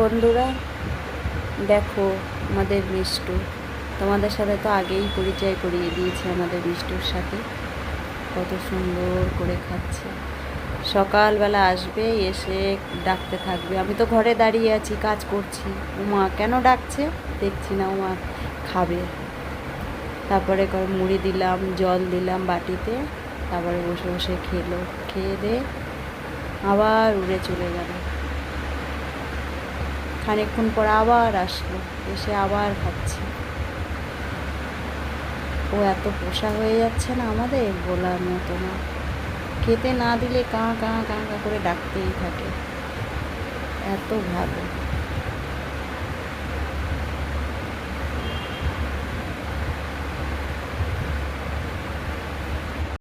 বন্ধুরা, দেখো আমাদের মিষ্টু। তোমাদের সাথে তো আগেই পরিচয় করিয়ে দিয়েছে আমাদের মিষ্টুর সাথে। কত সুন্দর করে খাচ্ছে। সকালবেলা আসবে, এসে ডাকতে থাকবে। আমি তো ঘরে দাঁড়িয়ে আছি, কাজ করছি। উমা, কেন ডাকছে? দেখছি না, উমা খাবে। তারপরে মুড়ি দিলাম, জল দিলাম বাটিতে। তারপরে বসে বসে খেলো। খেয়ে দিয়ে আবার উড়ে চলে গেল। খানিকক্ষণ পর আবার আসলো। এসে আবার খাচ্ছে ও এত পোষা হয়ে যাচ্ছে না আমাদের? বলার মতো না। খেতে না দিলে কাঁ কাঁ কাঁ কাঁ করে ডাকতেই থাকে। এত ভালো।